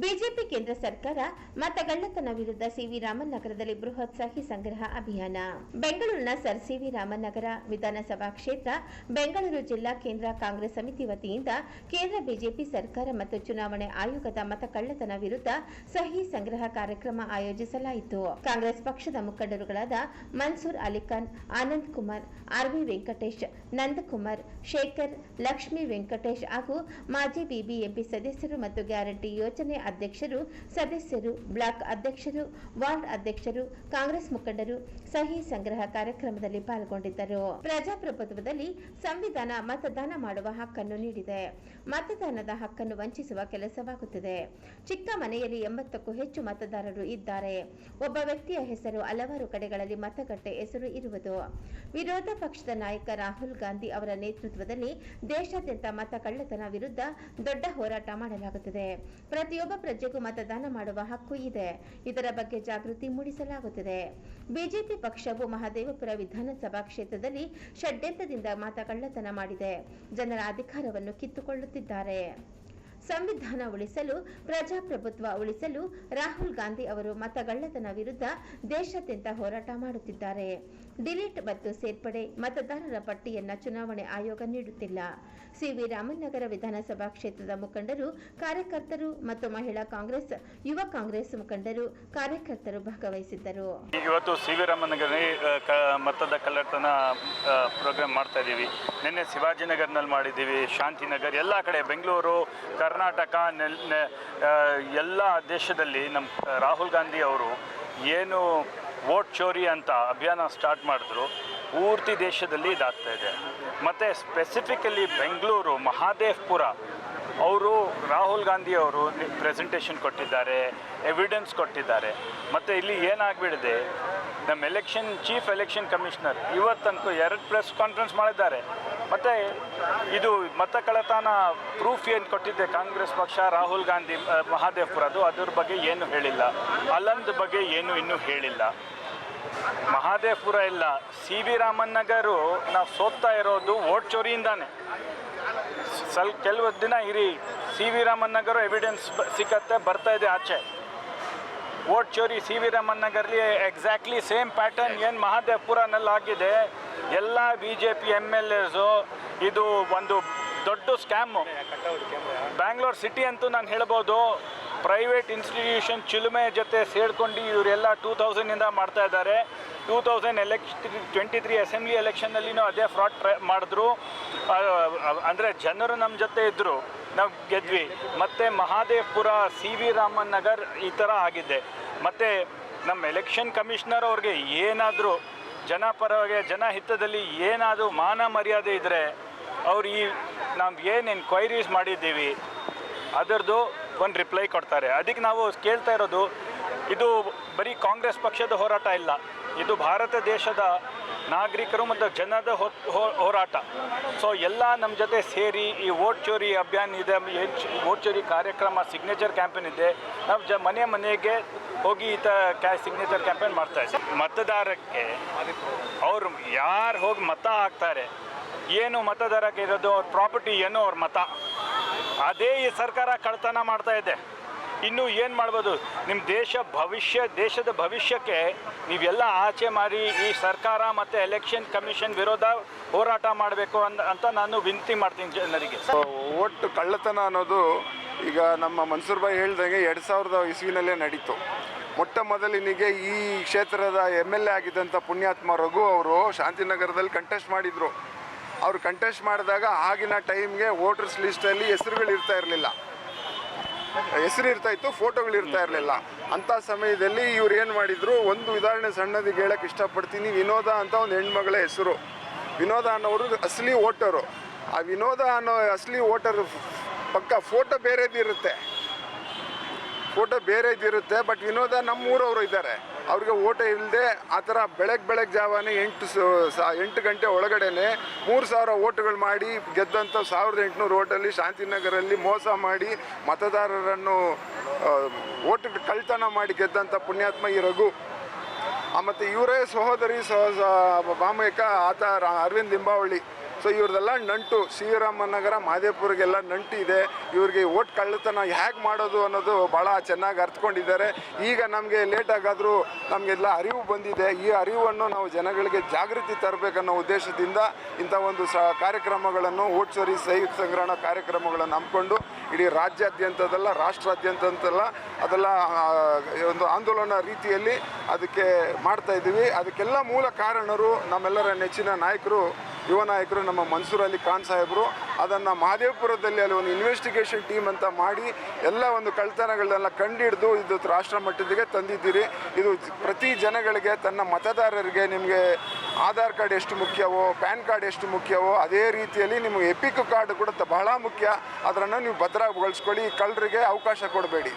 BJP ಕೇಂದ್ರ ಸರ್ಕಾರ ಮತಗಳ್ಳತನ ವಿರುದ್ಧ ಸಿವಿ ರಾಮನ್ ನಗರದಲ್ಲಿ ಬೃಹತ್ ಸಹಿ ಸಂಗ್ರಹ ಅಭಿಯಾನ. ಬೆಂಗಳೂರಿನ ಸರ್ ಸಿವಿ ರಾಮನ್ ನಗರ ವಿಧಾನಸಭಾ ಕ್ಷೇತ್ರ, ಬೆಂಗಳೂರು ಜಿಲ್ಲಾ ಕೇಂದ್ರ ಕಾಂಗ್ರೆಸ್ ಸಮಿತಿ ವತಿಯಿಂದ ಕೇಂದ್ರ ಬಿಜೆಪಿ ಸರ್ಕಾರ ಮತ್ತು ಚುನಾವಣೆ ಆಯೋಗದ ಮತಕಳ್ಳತನ ವಿರುದ್ಧ ಸಹಿ ಸಂಗ್ರಹ ಕಾರ್ಯಕ್ರಮ ಆಯೋಜಿಸಲಾಯಿತು. ಕಾಂಗ್ರೆಸ್ ಪಕ್ಷದ ಮುಖಂಡರುಗಳಾದ ಮನ್ಸೂರ್ ಅಲಿಖಾನ್ ಆನಂದ್ ಕುಮಾರ್ ಆರ್ವಿ ವೆಂಕಟೇಶ್ ನಂದಕುಮಾರ್ ಶೇಖರ್, ಲಕ್ಷ್ಮೀ ವೆಂಕಟೇಶ್ ಹಾಗೂ ಮಾಜಿ ಬಿಬಿಎಂಪಿ ಸದಸ್ಯರು ಮತ್ತು ಗ್ಯಾರಂಟಿ ಯೋಜನೆ ಅಧ್ಯಕ್ಷರು, ಸದಸ್ಯರು, ಬ್ಲಾಕ್ ಅಧ್ಯಕ್ಷರು, ವಾರ್ಡ್ ಅಧ್ಯಕ್ಷರು, ಕಾಂಗ್ರೆಸ್ ಮುಖಂಡರು ಸಹಿ ಸಂಗ್ರಹ ಕಾರ್ಯಕ್ರಮದಲ್ಲಿ ಪಾಲ್ಗೊಂಡಿದ್ದರು. ಪ್ರಜಾಪ್ರಭುತ್ವದಲ್ಲಿ ಸಂವಿಧಾನ ಮತದಾನ ಮಾಡುವ ಹಕ್ಕನ್ನು ನೀಡಿದೆ. ಮತದಾನದ ಹಕ್ಕನ್ನು ವಂಚಿಸುವ ಕೆಲಸವಾಗುತ್ತಿದೆ. ಚಿಕ್ಕ ಮನೆಯಲ್ಲಿ ಎಂಬತ್ತಕ್ಕೂ ಹೆಚ್ಚು ಮತದಾರರು ಇದ್ದಾರೆ. ಒಬ್ಬ ವ್ಯಕ್ತಿಯ ಹೆಸರು ಹಲವಾರು ಕಡೆಗಳಲ್ಲಿ ಮತಗಟ್ಟೆ ಹೆಸರು ಇರುವುದು. ವಿರೋಧ ಪಕ್ಷದ ನಾಯಕ ರಾಹುಲ್ ಗಾಂಧಿ ಅವರ ನೇತೃತ್ವದಲ್ಲಿ ದೇಶಾದ್ಯಂತ ಮತ ಕಳ್ಳತನ ವಿರುದ್ಧ ದೊಡ್ಡ ಹೋರಾಟ ಮಾಡಲಾಗುತ್ತಿದೆ. ಪ್ರತಿಯೊಬ್ಬ ಪ್ರಜೆಗೂ ಮತದಾನ ಮಾಡುವ ಹಕ್ಕು ಇದೆ. ಇದರ ಬಗ್ಗೆ ಜಾಗೃತಿ ಮೂಡಿಸಲಾಗುತ್ತಿದೆ. ಬಿಜೆಪಿ ಪಕ್ಷವು ಮಹದೇವಪುರ ವಿಧಾನಸಭಾ ಕ್ಷೇತ್ರದಲ್ಲಿ ಷಡ್ಯಂತ್ರದಿಂದ ಮತ ಕಳ್ಳತನ ಮಾಡಿದೆ. ಜನರ ಅಧಿಕಾರವನ್ನು ಕಿತ್ತುಕೊಳ್ಳುತ್ತಿದ್ದಾರೆ. ಸಂವಿಧಾನ ಉಳಿಸಲು, ಪ್ರಜಾಪ್ರಭುತ್ವ ಉಳಿಸಲು ರಾಹುಲ್ ಗಾಂಧಿ ಅವರು ಮತಗಳ್ಳತನ ವಿರುದ್ಧ ದೇಶಾದ್ಯಂತ ಹೋರಾಟ ಮಾಡುತ್ತಿದ್ದಾರೆ. ಡಿಲೀಟ್ ಮತ್ತು ಸೇರ್ಪಡೆ ಮತದಾರರ ಪಟ್ಟಿಯನ್ನ ಚುನಾವಣೆ ಆಯೋಗ ನೀಡುತ್ತಿಲ್ಲ. ಸಿವಿ ರಾಮನಗರ ವಿಧಾನಸಭಾ ಕ್ಷೇತ್ರದ ಮುಖಂಡರು, ಕಾರ್ಯಕರ್ತರು ಮತ್ತು ಮಹಿಳಾ ಕಾಂಗ್ರೆಸ್, ಯುವ ಕಾಂಗ್ರೆಸ್ ಮುಖಂಡರು ಕಾರ್ಯಕರ್ತರು ಭಾಗವಹಿಸಿದ್ದರು. ಇವತ್ತು ಸಿವಿ ರಾಮನಗರದಲ್ಲಿ ಮತದ ಕಳ್ಳತನ ಪ್ರೋಗ್ರಾಮ್ ಮಾಡ್ತಾ ಇದ್ದೀವಿ ನಿನ್ನೆ ಶಿವಾಜಿನಗರ್ನಲ್ಲಿ ಮಾಡಿದ್ದೀವಿ, ಶಾಂತಿನಗರ್, ಎಲ್ಲ ಕಡೆ, ಬೆಂಗಳೂರು ಕರ್ನಾಟಕ ಎಲ್ಲ ದೇಶದಲ್ಲಿ ನಮ್ಮ ರಾಹುಲ್ ಗಾಂಧಿ ಅವರು ಏನು ವೋಟ್ ಚೋರಿ ಅಂತ ಅಭಿಯಾನ ಸ್ಟಾರ್ಟ್ ಮಾಡಿದ್ರು, ಪೂರ್ತಿ ದೇಶದಲ್ಲಿ ಇದಾಗ್ತಾ ಇದೆ. ಮತ್ತು ಸ್ಪೆಸಿಫಿಕಲಿ ಬೆಂಗಳೂರು, ಮಹಾದೇವ್ಪುರ, ಅವರು ರಾಹುಲ್ ಗಾಂಧಿ ಅವರು ಪ್ರೆಸೆಂಟೇಷನ್ ಕೊಟ್ಟಿದ್ದಾರೆ ಎವಿಡೆನ್ಸ್ ಕೊಟ್ಟಿದ್ದಾರೆ. ಮತ್ತು ಇಲ್ಲಿ ಏನಾಗ್ಬಿಡಿದೆ ನಮ್ಮ ಎಲೆಕ್ಷನ್ ಚೀಫ್ ಎಲೆಕ್ಷನ್ ಕಮಿಷನರ್ ಇವತ್ತಂತೂ ಎರಡು ಪ್ರೆಸ್ ಕಾನ್ಫರೆನ್ಸ್ ಮಾಡಿದ್ದಾರೆ. ಮತ್ತು ಇದು ಮತ ಕಳತನ ಪ್ರೂಫ್ ಏನು ಕೊಟ್ಟಿದ್ದೆ ಕಾಂಗ್ರೆಸ್ ಪಕ್ಷ, ರಾಹುಲ್ ಗಾಂಧಿ ಮಹಾದೇವ್ಪುರದು ಅದ್ರ ಬಗ್ಗೆ ಏನು ಹೇಳಿಲ್ಲ. ಅಲ್ಲಂದ ಬಗ್ಗೆ ಏನು ಇನ್ನೂ ಹೇಳಿಲ್ಲ. ಮಹಾದೇವ್ಪುರ ಇಲ್ಲ. ಸಿ ವಿ ರಾಮನ್ ನಗರು ನಾವು ಸೋತ್ತಾ ಇರೋದು ವೋಟ್ ಚೋರಿಯಿಂದಾನೆ. ಸ್ವಲ್ಪ ಕೆಲವು ದಿನ ಇರಿ, C V Raman Nagar evidence ಸಿಕ್ಕತ್ತೆ, ಬರ್ತಾ ಇದೆ ಆಚೆ. ವೋಟ್ ಚೋರಿ ಸಿ ವಿ ರಾಮನ್ ನಗರ್ಲಿ ಎಕ್ಸಾಕ್ಟ್ಲಿ ಸೇಮ್ ಪ್ಯಾಟರ್ನ್ ಏನು ಮಹಾದೇವ್ಪುರನಲ್ಲಿ ಆಗಿದೆ ಎಲ್ಲ B J P M L As ಇದು ಒಂದು ದೊಡ್ಡ ಸ್ಕ್ಯಾಮು. ಬ್ಯಾಂಗ್ಳೂರ್ ಸಿಟಿ ಅಂತೂ ನಾನು ಹೇಳ್ಬೋದು, ಪ್ರೈವೇಟ್ ಇನ್ಸ್ಟಿಟ್ಯೂಷನ್ ಚಿಲುಮೆ ಜೊತೆ ಸೇರ್ಕೊಂಡು ಇವರೆಲ್ಲ ಟೂ ತೌಸಂಡಿಂದ ಮಾಡ್ತಾ ಇದ್ದಾರೆ. Two thousand election twenty three assembly ಎಲೆಕ್ಷನ್ನಲ್ಲಿನೂ ಅದೇ ಫ್ರಾಡ್ ಟ್ರೈ ಮಾಡಿದ್ರು. ಅಂದರೆ ಜನರು ನಮ್ಮ ಜೊತೆ ಇದ್ದರು ನಾವು ಗೆದ್ವಿ. ಮತ್ತು ಮಹಾದೇವ್ಪುರ, ಸಿ ವಿ ರಾಮನ್ ನಗರ್ ಈ ಥರ ಆಗಿದೆ. ಮತ್ತು ನಮ್ಮ ಎಲೆಕ್ಷನ್ ಕಮಿಷನರ್ ಅವ್ರಿಗೆ ಏನಾದರೂ ಜನ ಪರವಾಗಿ, ಜನ ಹಿತದಲ್ಲಿ ಏನಾದರೂ ಮಾನ ಮರ್ಯಾದೆ ಇದ್ದರೆ ಅವ್ರು ಈ ನಾವು ಏನು ಎನ್ಕ್ವೈರೀಸ್ ಮಾಡಿದ್ದೀವಿ, ಅದರದ್ದು ಒಂದು ರಿಪ್ಲೈ ಕೊಡ್ತಾರೆ. ಅದಕ್ಕೆ ನಾವು ಕೇಳ್ತಾ ಇರೋದು, ಇದು ಬರೀ ಕಾಂಗ್ರೆಸ್ ಪಕ್ಷದ ಹೋರಾಟ ಇಲ್ಲ, ಇದು ಭಾರತ ದೇಶದ ನಾಗರಿಕರು ಮತ್ತು ಜನದ ಹೋರಾಟ. ಸೊ ಎಲ್ಲ ನಮ್ಮ ಜೊತೆ ಸೇರಿ ಈ ವೋಟ್ ಚೋರಿ ಅಭಿಯಾನ ಇದೆ ವೋಟ್ ಚೋರಿ ಕಾರ್ಯಕ್ರಮ ಸಿಗ್ನೇಚರ್ ಕ್ಯಾಂಪೇನ್ ಇದೆ. ನಾವು ಜ ಮನೆ ಮನೆಗೆ ಹೋಗಿ ಈ ಥರ ಕ್ಯಾ ಸಿಗ್ನೇಚರ್ ಕ್ಯಾಂಪೇನ್ ಮಾಡ್ತಾ ಇದ್ದೀವಿ ಮತದಾರಕ್ಕೆ ಅವರು ಯಾರು ಹೋಗಿ ಮತ ಹಾಕ್ತಾರೆ, ಏನು ಮತದಾರಕ್ಕೆ ಇರೋದು, ಅವ್ರ ಪ್ರಾಪರ್ಟಿ ಏನು ಅವ್ರ ಮತ. ಅದೇ ಈ ಸರ್ಕಾರ ಕಳ್ತನ ಮಾಡ್ತಾ ಇದೆ. ಇನ್ನು ಏನು ಮಾಡ್ಬೋದು? ನಿಮ್ಮ ದೇಶ ಭವಿಷ್ಯ, ದೇಶದ ಭವಿಷ್ಯಕ್ಕೆ ನೀವೆಲ್ಲ ಆಚೆ ಮಾರಿ, ಈ ಸರ್ಕಾರ ಮತ್ತು ಎಲೆಕ್ಷನ್ ಕಮಿಷನ್ ವಿರೋಧ ಹೋರಾಟ ಮಾಡಬೇಕು ಅಂತ ಅಂತ ನಾನು ವಿನಂತಿ ಮಾಡ್ತೀನಿ ಜನರಿಗೆ. ಒಟ್ಟು ಕಳ್ಳತನ ಅನ್ನೋದು ಈಗ ನಮ್ಮ ಮನ್ಸೂರ್ ಬಾಯಿ ಹೇಳ್ದಂಗೆ ಎರಡು ಸಾವಿರದ ಇಸ್ವಿನಲ್ಲೇ ನಡೀತು. ಮೊಟ್ಟ ಮೊದಲಿನಿಗೆ ಈ ಕ್ಷೇತ್ರದ ಎಂ ಎಲ್ ಎ ಆಗಿದ್ದಂಥ ಪುಣ್ಯಾತ್ಮ ರಘು ಅವರು ಶಾಂತಿನಗರದಲ್ಲಿ ಕಂಟೆಸ್ಟ್ ಮಾಡಿದರು. ಅವರು ಕಂಟೆಸ್ಟ್ ಮಾಡಿದಾಗ ಆಗಿನ ಟೈಮ್ಗೆ ವೋಟರ್ಸ್ ಲಿಸ್ಟಲ್ಲಿ ಹೆಸರುಗಳು ಇರ್ತಾ ಇರಲಿಲ್ಲ. ಹೆಸರು ಇರ್ತಾ ಇತ್ತು ಫೋಟೋಗಳು ಇರ್ತಾ ಇರಲಿಲ್ಲ. ಅಂಥ ಸಮಯದಲ್ಲಿ ಇವ್ರು ಏನು ಮಾಡಿದ್ರು, ಒಂದು ಉದಾಹರಣೆ ಸಣ್ಣದಿಗೆ ಹೇಳಕ್ಕೆ ಇಷ್ಟಪಡ್ತೀನಿ, ವಿನೋದ ಅಂತ ಒಂದು ಹೆಣ್ಮಗಳ ಹೆಸರು. ವಿನೋದ ಅನ್ನೋರು ಅಸಲಿ ವೋಟರು. ಆ ವಿನೋದ ಅನ್ನೋ ಅಸಲಿ ವೋಟರ್ ಪಕ್ಕ ಫೋಟೋ ಬೇರೆದಿರುತ್ತೆ. ಫೋಟೋ ಬೇರೆದಿರುತ್ತೆ ಬಟ್ ವಿನೋದ ನಮ್ಮೂರವರು ಇದ್ದಾರೆ. ಅವ್ರಿಗೆ ಓಟ ಇಲ್ಲದೆ ಆ ಥರ ಬೆಳಗ್ಗೆ ಬೆಳಗ್ಗೆ ಜಾವನೇ ಎಂಟು ಎಂಟು ಗಂಟೆ ಒಳಗಡೆನೆ ಮೂರು ಸಾವಿರ ಓಟುಗಳು ಮಾಡಿ ಗೆದ್ದಂಥ ಸಾವಿರದ ಎಂಟುನೂರು ಓಟಲ್ಲಿ ಶಾಂತಿನಗರಲ್ಲಿ ಮೋಸ ಮಾಡಿ ಮತದಾರರನ್ನು ಓಟ್ ಕಳ್ತನ ಮಾಡಿ ಗೆದ್ದಂಥ ಪುಣ್ಯಾತ್ಮ ಈ ರಘು. ಮತ್ತು ಇವರೇ ಸಹೋದರಿ ಸಹ ಆತ ಅರವಿಂದ್ ಲಿಂಬಾವಳಿ. ಸೊ ಇವ್ರದೆಲ್ಲ ನಂಟು ಸಿ ರಾಮನಗರ ಮಹದೇವ್ಪುರಿಗೆಲ್ಲ ನಂಟು ಇದೆ. ಇವ್ರಿಗೆ ಓಟ್ ಕಳ್ಳತನ ಹೇಗೆ ಮಾಡೋದು ಅನ್ನೋದು ಭಾಳ ಚೆನ್ನಾಗಿ ಅರ್ಥಕೊಂಡಿದ್ದಾರೆ ಈಗ ನಮಗೆ ಲೇಟಾಗಾದರೂ ನಮಗೆಲ್ಲ ಅರಿವು ಬಂದಿದೆ. ಈ ಅರಿವನ್ನು ನಾವು ಜನಗಳಿಗೆ ಜಾಗೃತಿ ತರಬೇಕನ್ನೋ ಉದ್ದೇಶದಿಂದ ಇಂಥ ಒಂದು ಸ ಕಾರ್ಯಕ್ರಮಗಳನ್ನು, ಓಟ್ ಚೋರಿ ಸಹಿ ಸಂಗ್ರಹಣ ಕಾರ್ಯಕ್ರಮಗಳನ್ನು ಹಮ್ಮಿಕೊಂಡು ಇಡೀ ರಾಜ್ಯಾದ್ಯಂತದಲ್ಲ, ರಾಷ್ಟ್ರಾದ್ಯಂತದಲ್ಲ ಅದೆಲ್ಲ ಒಂದು ಆಂದೋಲನ ರೀತಿಯಲ್ಲಿ ಅದಕ್ಕೆ ಮಾಡ್ತಾ ಇದ್ದೀವಿ. ಅದಕ್ಕೆಲ್ಲ ಮೂಲ ಕಾರಣರು ನಮ್ಮೆಲ್ಲರ ನೆಚ್ಚಿನ ನಾಯಕರು ಯುವ ನಾಯಕರು ನಮ್ಮ ಮನ್ಸೂರಲ್ಲಿ ಅಲ್ಲಿ ಖಾನ್ ಸಾಹೇಬರು, ಅದನ್ನು ಮಹದೇವಪುರದಲ್ಲಿ ಅಲ್ಲಿ ಒಂದು ಇನ್ವೆಸ್ಟಿಗೇಷನ್ ಟೀಮ್ ಅಂತ ಮಾಡಿ ಎಲ್ಲ ಒಂದು ಕಳ್ತನಗಳನ್ನೆಲ್ಲ ಕಂಡಿಡಿದು ಇದು ರಾಷ್ಟ್ರ ಮಟ್ಟದಿಗೆ ತಂದಿದ್ದೀರಿ. ಇದು ಪ್ರತಿ ಜನಗಳಿಗೆ, ತನ್ನ ಮತದಾರರಿಗೆ ನಿಮಗೆ ಆಧಾರ್ ಕಾರ್ಡ್ ಎಷ್ಟು ಮುಖ್ಯವೋ, ಪ್ಯಾನ್ ಕಾರ್ಡ್ ಎಷ್ಟು ಮುಖ್ಯವೋ, ಅದೇ ರೀತಿಯಲ್ಲಿ ನಿಮಗೆ ಎಪಿಕ್ ಕಾರ್ಡ್ ಕೂಡ ಬಹಳ ಮುಖ್ಯ. ಅದನ್ನು ನೀವು ಭದ್ರಗೊಳಿಸ್ಕೊಳ್ಳಿ ಈ ಕಳ್ಳರಿಗೆ ಅವಕಾಶ ಕೊಡಬೇಡಿ.